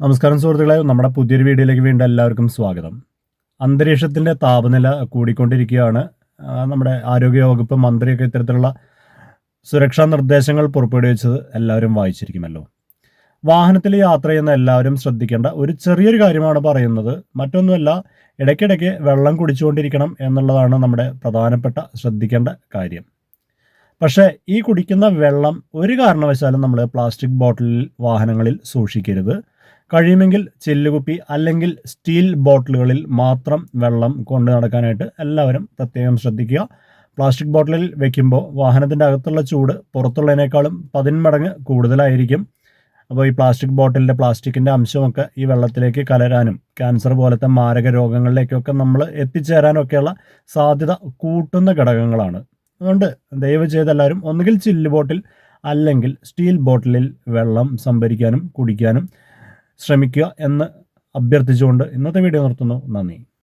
നമസ്കാരം സുഹൃത്തുക്കളെ. നമ്മുടെ പുതിയൊരു വീഡിയോയിലേക്ക് വീണ്ടും എല്ലാവർക്കും സ്വാഗതം. അന്തരീക്ഷത്തിന്റെ താപനില കൂടിക്കൊണ്ടിരിക്കുകയാണ്. നമ്മുടെ ആരോഗ്യ വകുപ്പ് മന്ത്രിയൊക്കെ ഇത്തരത്തിലുള്ള സുരക്ഷാ നിർദ്ദേശങ്ങൾ പുറപ്പെടുവിച്ചത് എല്ലാവരും വായിച്ചിരിക്കുമല്ലോ. വാഹനത്തിൽ യാത്ര ചെയ്യുന്ന എല്ലാവരും ശ്രദ്ധിക്കേണ്ട ഒരു ചെറിയൊരു കാര്യമാണ് പറയുന്നത്. മറ്റൊന്നുമല്ല ഇടയ്ക്കിടയ്ക്ക് വെള്ളം കുടിച്ചുകൊണ്ടിരിക്കണം എന്നുള്ളതാണ് നമ്മുടെ പ്രധാനപ്പെട്ട ശ്രദ്ധിക്കേണ്ട കാര്യം. പക്ഷേ ഈ കുടിക്കുന്ന വെള്ളം ഒരു കാരണവശാലും നമ്മൾ പ്ലാസ്റ്റിക് ബോട്ടിലിൽ വാഹനങ്ങളിൽ സൂക്ഷിക്കരുത്. കഴിയുമെങ്കിൽ ചെല്ലുകുപ്പി അല്ലെങ്കിൽ സ്റ്റീൽ ബോട്ടിലുകളിൽ മാത്രം വെള്ളം കൊണ്ടു നടക്കാനായിട്ട് എല്ലാവരും പ്രത്യേകം ശ്രദ്ധിക്കുക. പ്ലാസ്റ്റിക് ബോട്ടിലിൽ വെക്കുമ്പോൾ വാഹനത്തിന്റെ അകത്തുള്ള ചൂട് പുറത്തുള്ളതിനേക്കാളും പതിന്മടങ്ങ് കൂടുതലായിരിക്കും. അപ്പോൾ ഈ പ്ലാസ്റ്റിക് ബോട്ടിലിന്റെ പ്ലാസ്റ്റിക്കിന്റെ അംശമൊക്കെ ഈ വെള്ളത്തിലേക്ക് കലരാനും ക്യാൻസർ പോലത്തെ മാരക രോഗങ്ങളിലേക്കൊക്കെ നമ്മൾ എത്തിച്ചേരാനൊക്കെയുള്ള സാധ്യത കൂട്ടുന്ന ഘടകങ്ങളാണ്. അതുകൊണ്ട് ദയവ് ചെയ്ത് എല്ലാവരും ഒന്നുകിൽ ചില്ല് ബോട്ടിൽ അല്ലെങ്കിൽ സ്റ്റീൽ ബോട്ടിലിൽ വെള്ളം സംഭരിക്കാനും കുടിക്കാനും ശ്രമിക്കുക എന്ന് അഭ്യർത്ഥിച്ചുകൊണ്ട് ഇന്നത്തെ വീഡിയോ നിർത്തുന്നു. നന്ദി.